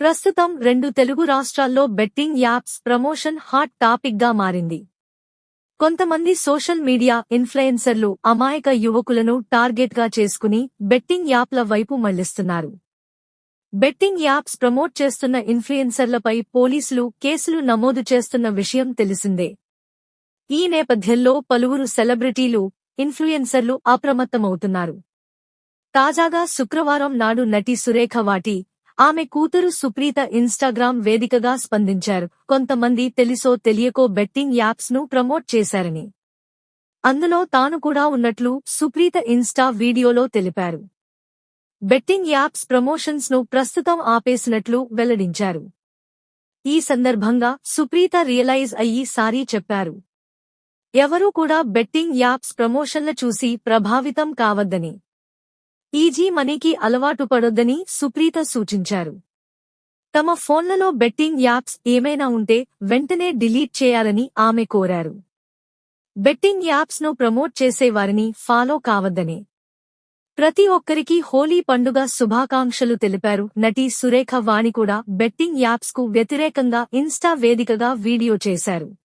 ప్రస్తుతం రెండు తెలుగు రాష్ట్రాల్లో బెట్టింగ్ యాప్స్ ప్రమోషన్ హాట్ టాపిక్గా మారింది. కొంతమంది సోషల్ మీడియా ఇన్ఫ్లుయెన్సర్లు అమాయక యువకులను టార్గెట్గా చేసుకుని బెట్టింగ్ యాప్ల వైపు మళ్ళిస్తున్నారు. బెట్టింగ్ యాప్స్ ప్రమోట్ చేస్తున్న ఇన్ఫ్లుయెన్సర్లపై పోలీసులు కేసులు నమోదు చేస్తున్న విషయం తెలిసిందే. ఈ నేపథ్యంలో పలువురు సెలబ్రిటీలు ఇన్ఫ్లుయెన్సర్లు అప్రమత్తమవుతున్నారు. తాజాగా శుక్రవారం నాడు నటి సురేఖ వాటి ఆమె కూతురు సుప్రీత ఇన్స్టాగ్రామ్ వేదికగా స్పందించారు. కొంతమంది తెలిసో తెలియకో బెట్టింగ్ యాప్స్ను ప్రమోట్ చేశారని. అందులో తాను కూడా ఉన్నట్లు సుప్రీత ఇన్స్టా వీడియోలో తెలిపారు. బెట్టింగ్ యాప్స్ ప్రమోషన్స్ను ప్రస్తుతం ఆపేసినట్లు వెల్లడించారు. ఈ సందర్భంగా సుప్రీత రియలైజ్ అయ్యి సారీ చెప్పారు. ఎవరూ కూడా బెట్టింగ్ యాప్స్ ప్రమోషన్ల చూసి ప్రభావితం కావద్దని. ఈజీ మనీకి అలవాటు పడొద్దని సుప్రీత సూచించారు. తమ ఫోన్లలో బెట్టింగ్ యాప్స్ ఏమైనా ఉంటే వెంటనే డిలీట్ చేయాలని ఆమె కోరారు. బెట్టింగ్ యాప్స్ను ప్రమోట్ చేసేవారిని ఫాలో కావద్దని. ప్రతి ఒక్కరికి హోలీ పండుగ శుభాకాంక్షలు తెలిపారు. నటి సురేఖ వాణి కూడా బెట్టింగ్ యాప్స్కు వ్యతిరేకంగా ఇన్స్టా వేదికగా వీడియో చేశారు.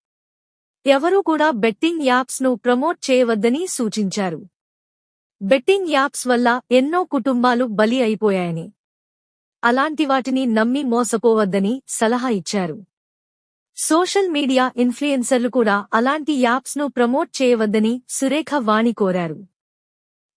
ఎవరూ కూడా బెట్టింగ్ యాప్స్ను ప్రమోట్ చేయవద్దని సూచించారు. బెట్టింగ్ యాప్స్ వల్ల ఎన్నో కుటుంబాలు బలి అయిపోయాయని. అలాంటి వాటిని నమ్మి మోసపోవద్దని సలహా ఇచ్చారు. సోషల్ మీడియా ఇన్ఫ్లుయెన్సర్లు కూడా అలాంటి యాప్స్ను ప్రమోట్ చేయవద్దని సురేఖ వాణి కోరారు.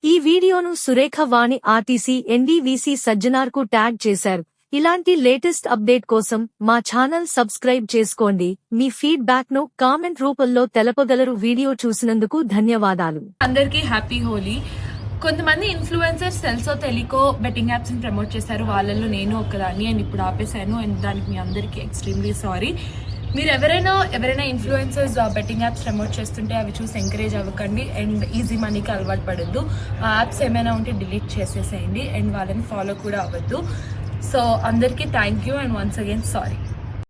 ఈ వీడియోను సురేఖ వాణి ఆర్టీసీ ఎన్డీవీసీ సజ్జనార్కు ట్యాగ్ చేశారు. ఇలాంటి లేటెస్ట్ అప్డేట్ కోసం మా ఛానల్ సబ్స్క్రైబ్ చేసుకోండి. మీ ఫీడ్బ్యాక్ను కామెంట్ రూపంలో తెలపగలరు. వీడియో చూసినందుకు ధన్యవాదాలు. అందరికీ హ్యాపీ హోలీ. కొంతమంది ఇన్ఫ్లుయెన్సర్స్ తెలుసో తెలియకో బెట్టింగ్ యాప్స్ని ప్రమోట్ చేశారు. వాళ్ళల్లో నేను ఒకదాన్ని అండ్ ఇప్పుడు ఆపేశాను అండ్ దానికి మీ అందరికీ ఎక్స్ట్రీమ్లీ సారీ. మీరు ఎవరైనా ఎవరైనా ఇన్ఫ్లుయెన్సర్స్ బెట్టింగ్ యాప్స్ ప్రమోట్ చేస్తుంటే అవి చూసి ఎంకరేజ్ అవ్వకండి అండ్ ఈజీ మనీకి అలవాటు పడద్దు. ఆ యాప్స్ ఏమైనా ఉంటే డిలీట్ చేసేసేయండి అండ్ వాళ్ళని ఫాలో కూడా అవ్వద్దు. సో అందరికీ thank you and once again sorry.